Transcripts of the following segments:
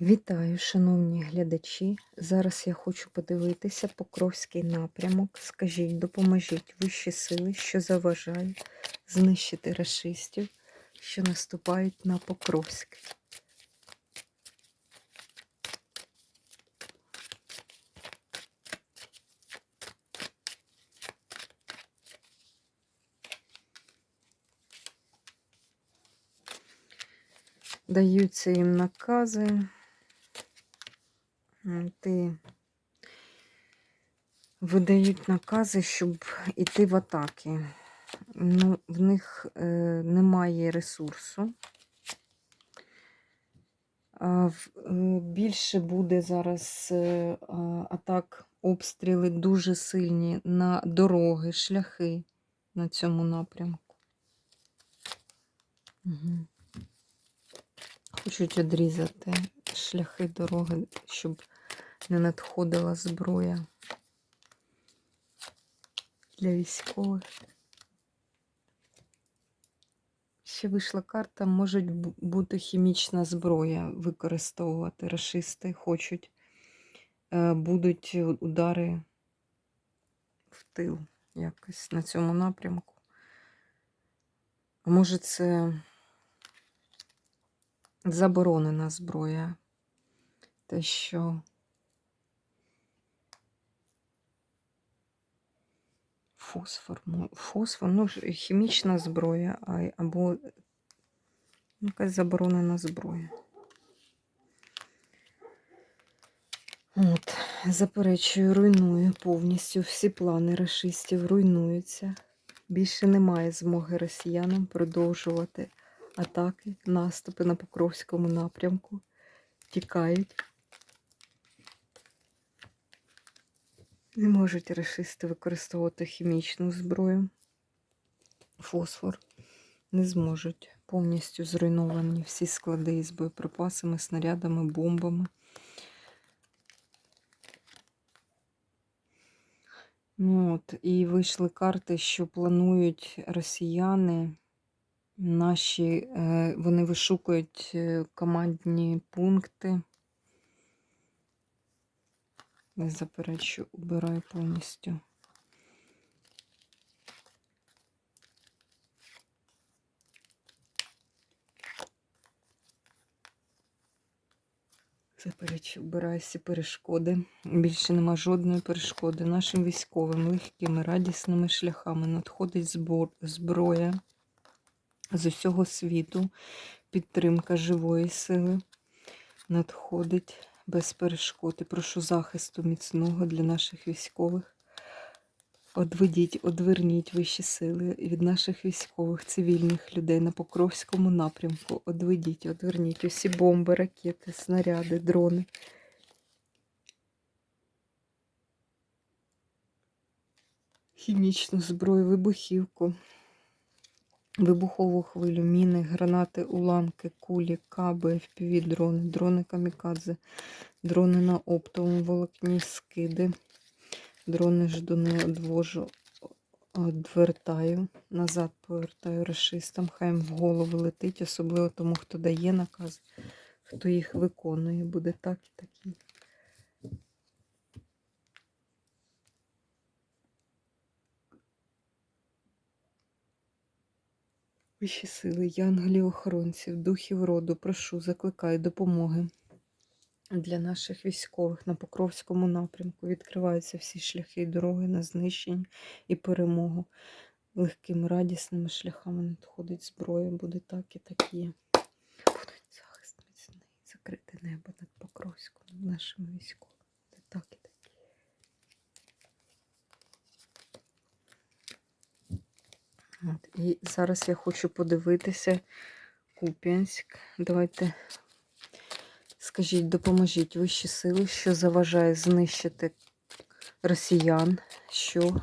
Вітаю, шановні глядачі. Зараз я хочу подивитися Покровський напрямок. Скажіть, допоможіть вищі сили, що заважають знищити рашистів, що наступають на Покровськ. Даються їм накази. Ти видають накази, щоб йти в атаки. Ну, в них е, немає ресурсу. А, в- е, більше буде зараз е, атак, обстріли дуже сильні на дороги, шляхи на цьому напрямку. Угу. Хочуть відрізати шляхи дороги, щоб не надходила зброя для військових. Ще вийшла карта, може бути хімічна зброя використовувати. Рашисти хочуть, е, будуть удари в тил якось на цьому напрямку. Може, це заборонена зброя. Те, що фосфор, ну, фосфор, ну, хімічна зброя, або ну, якась заборонена зброя. От, заперечую, руйную повністю. Всі плани рашистів руйнуються. Більше немає змоги росіянам продовжувати атаки, наступи на Покровському напрямку. Тікають. Не можуть рашисти використовувати хімічну зброю. Фосфор не зможуть. Повністю зруйновані всі склади із боєприпасами, снарядами, бомбами. Ну, от, і вийшли карти, що планують росіяни. Наші, е, вони вишукують е, командні пункти. Не заперечу, убираю повністю. Заперечу, убираю всі перешкоди. Більше нема жодної перешкоди. Нашим військовим легкими, радісними шляхами надходить збор, зброя з усього світу. Підтримка живої сили надходить без перешкод. І прошу захисту міцного для наших військових. Одведіть, одверніть вищі сили від наших військових, цивільних людей на Покровському напрямку. Одведіть, одверніть усі бомби, ракети, снаряди, дрони. Хімічну зброю, вибухівку, вибухову хвилю, міни, гранати, уламки, кулі, каби, FPV, дрони, дрони камікадзе, дрони на оптовому волокні, скиди. Дрони ждуни одвожу, одвертаю, назад повертаю расистам, хай їм в голову летить, особливо тому, хто дає наказ, хто їх виконує, буде так і такі. Вищі сили, янголів охоронців, духів роду, прошу, закликаю допомоги для наших військових на Покровському напрямку. Відкриваються всі шляхи і дороги на знищення і перемогу. Легкими радісними шляхами надходить зброя, буде так і так є. Будуть захист міцний, закрите небо над Покровськом, над нашими військовими. Буде так і так є. От, і зараз я хочу подивитися Куп'янськ. Давайте скажіть, допоможіть вищі сили, що заважає знищити росіян, що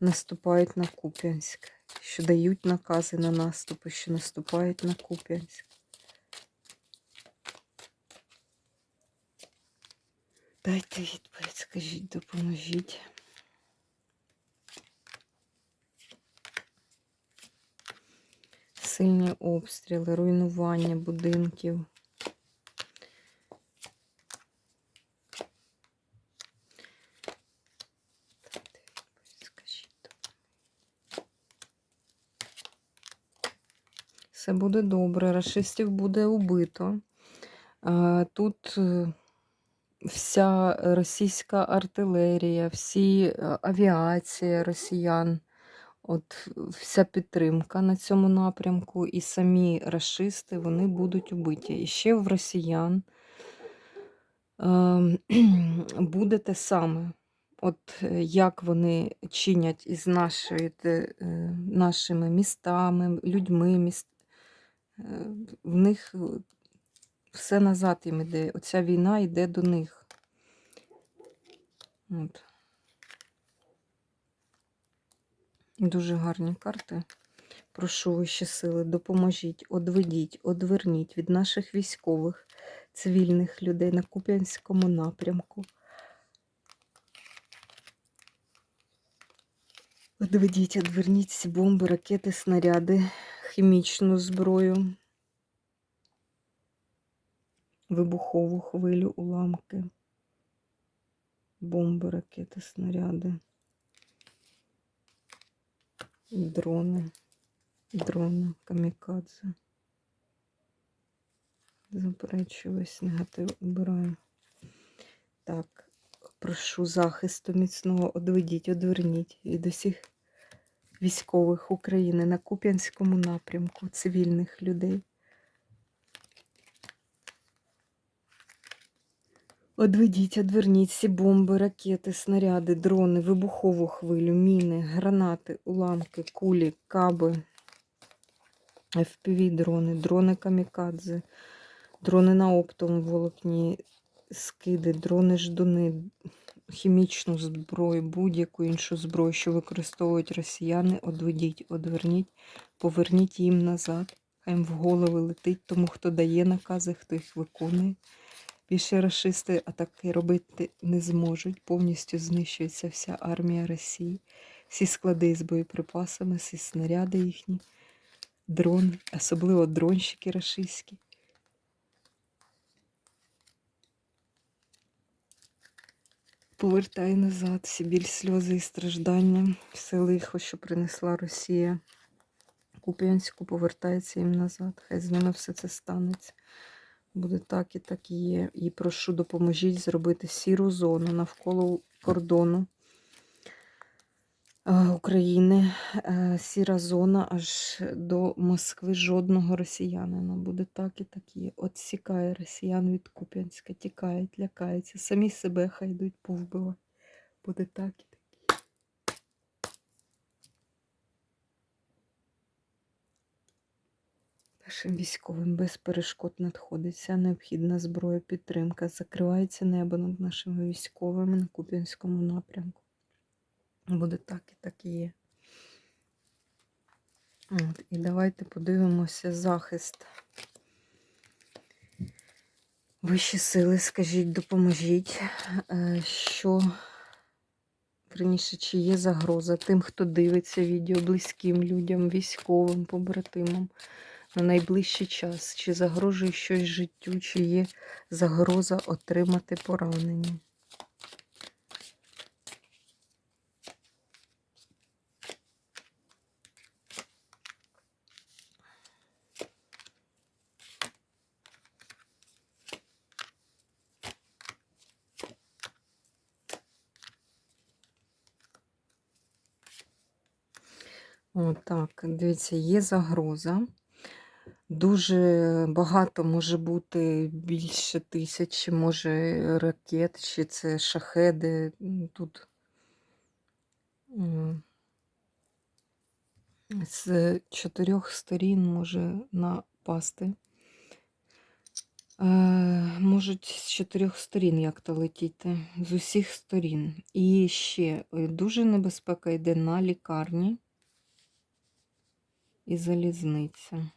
наступають на Куп'янськ, що дають накази на наступи, що наступають на Куп'янськ. Дайте відповідь, скажіть, допоможіть. сильні обстріли, руйнування будинків. Все буде добре, расистів буде убито. Тут е, вся російська артилерія, всі е, авіація росіян от вся підтримка на цьому напрямку, і самі рашисти вони будуть убиті. І ще в росіян е, буде те саме. От е, як вони чинять із нашої, е, нашими містами, людьми, міст... е, в них е, все назад їм іде. Оця війна йде до них. От. Дуже гарні карти. Прошу вищі сили, допоможіть, одведіть, одверніть від наших військових, цивільних людей на Куп'янському напрямку. Одведіть, одверніть всі бомби, ракети, снаряди, хімічну зброю, вибухову хвилю, уламки, бомби, ракети, снаряди, дрони, дрони, камікадзе. Заперечуюсь, негатив убираю. Так, прошу захисту міцного, одведіть, одверніть від усіх військових України на Куп'янському напрямку, цивільних людей. Одведіть, одверніть всі бомби, ракети, снаряди, дрони, вибухову хвилю, міни, гранати, уламки, кулі, каби, FPV-дрони, дрони камікадзе, дрони на оптовому волокні, скиди, дрони ждуни, хімічну зброю, будь-яку іншу зброю, що використовують росіяни, одведіть, одверніть, поверніть їм назад. Хай їм в голови летить тому, хто дає накази, хто їх виконує. Більше расисти атаки робити не зможуть. Повністю знищується вся армія Росії, всі склади з боєприпасами, всі снаряди їхні, дрони, особливо дронщики рашистські. Повертай назад всі біль, сльози і страждання, все лихо, що принесла Росія. Куп'янську повертається їм назад. Хай з ними все це станеться. Буде так і так і є. І прошу, допоможіть зробити сіру зону навколо кордону е, України. Е, Сіра зона аж до Москви жодного росіянина. Буде так і так і є. Отсікає росіян від Куп'янська, тікають, лякаються. Самі себе хай йдуть повбивати. Буде так і так. Нашим військовим без перешкод надходить вся необхідна зброя, підтримка. Закривається небо над нашими військовими на Куп'янському напрямку. Буде так і так і є. От, і давайте подивимося захист. Вищі сили, скажіть, допоможіть, е, що, верніше, чи є загроза тим, хто дивиться відео близьким людям, військовим, побратимам на найближчий час, чи загрожує щось життю, чи є загроза отримати поранення. О, так, дивіться, є загроза. Дуже багато може бути більше тисячі, може ракет, чи це шахеди. Тут з чотирьох сторін може напасти. Е, Можуть з чотирьох сторін як-то летіти, з усіх сторін. І ще е, дуже небезпека йде на лікарні і залізниця.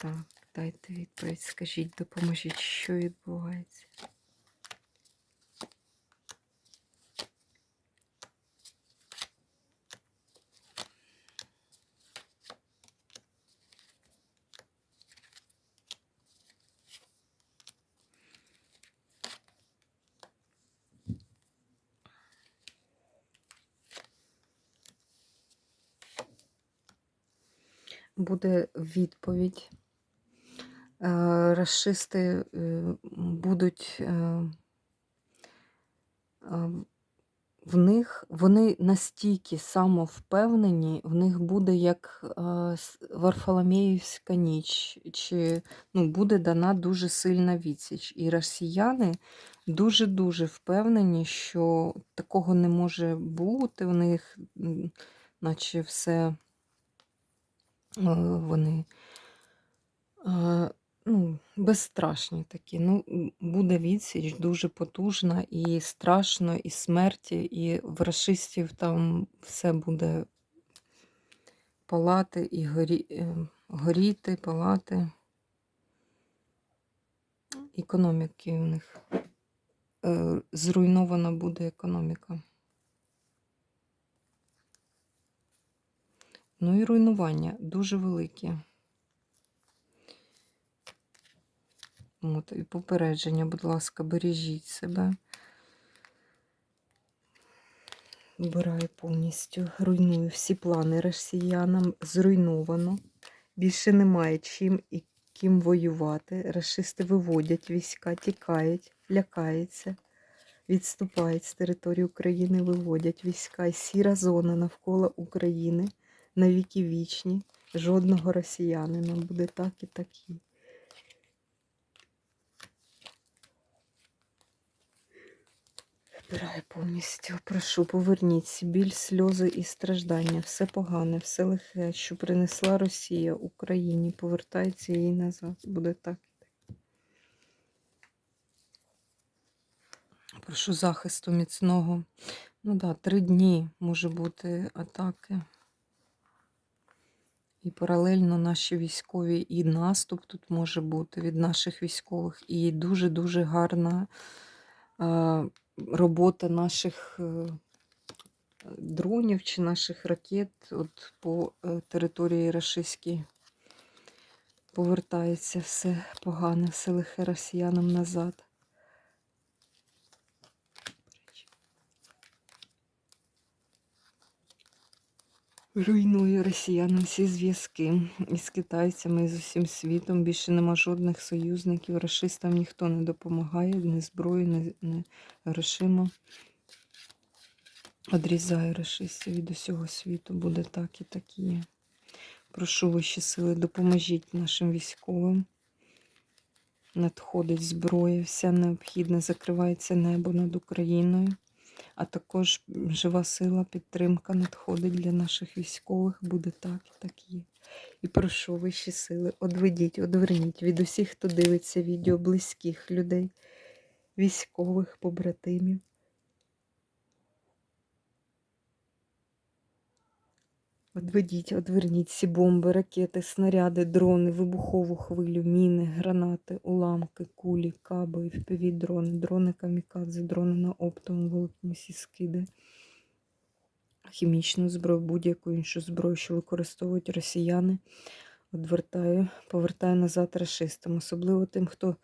Так, дайте відповідь, скажіть, допоможіть, що відбувається. Буде відповідь. Е, Расисти е, будуть е, в них вони настільки самовпевнені, в них буде як е, Варфоломеївська ніч, чи ну, буде дана дуже сильна відсіч. І росіяни дуже-дуже впевнені, що такого не може бути. У них, наче все е, вони е, ну, безстрашні такі. Ну, буде відсіч дуже потужна і страшно, і смерті, і в расистів там все буде палати і горі, е, горіти, палати. Економіки у них е, зруйнована буде економіка. Ну і руйнування дуже великі. От, і попередження, будь ласка, бережіть себе. Вбираю повністю, руйную всі плани росіянам, зруйновано. Більше немає чим і ким воювати. Рашисти виводять війська, тікають, лякаються, відступають з території України, виводять війська. І сіра зона навколо України на віки вічні. Жодного росіянина буде так і такі. Вбираю повністю. Прошу, поверніть біль, сльози і страждання. Все погане, все лихе, що принесла Росія Україні. Повертається їй назад. Буде так. Прошу захисту міцного. Ну да, три дні може бути атаки. І паралельно наші військові, і наступ тут може бути від наших військових, і дуже-дуже гарна е, робота наших е, дронів чи наших ракет от по е, території рашистській. Повертається все погане, все лихе росіянам назад. Руйнує росіянам всі зв'язки із китайцями, і з усім світом. Більше нема жодних союзників. Рашистам ніхто не допомагає, ні зброю, ні, ні грошима. Одрізає рашистів від усього світу. Буде так і так є. Прошу вищі сили, допоможіть нашим військовим. Надходить зброя, вся необхідна, закривається небо над Україною а також жива сила, підтримка надходить для наших військових. Буде так і так є. І прошу вищі сили, одведіть, одверніть від усіх, хто дивиться відео близьких людей, військових побратимів. Одведіть, одверніть всі бомби, ракети, снаряди, дрони, вибухову хвилю, міни, гранати, уламки, кулі, каби, впіві дрони, дрони камікадзе, дрони на оптовому всі скиди, хімічну зброю, будь-яку іншу зброю, що використовують росіяни. Одвертаю, повертаю назад расистам, особливо тим, хто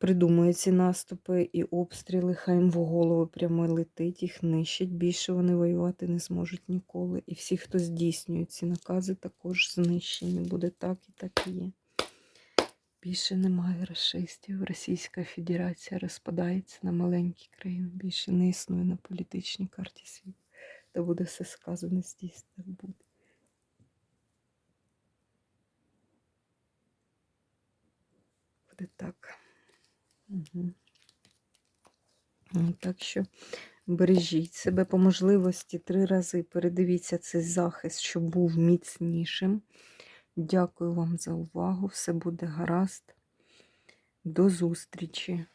придумує ці наступи і обстріли, хай їм в голову прямо летить, їх нищить. Більше вони воювати не зможуть ніколи. І всі, хто здійснює ці накази, також знищені. Буде так і так і є. Більше немає расистів. Російська Федерація розпадається на маленькі країни. Більше не існує на політичній карті світу. Та буде все сказано, здійснено так буде. Буде так. Угу. Так що бережіть себе по можливості три рази. Передивіться цей захист, щоб був міцнішим. Дякую вам за увагу. Все буде гаразд. До зустрічі!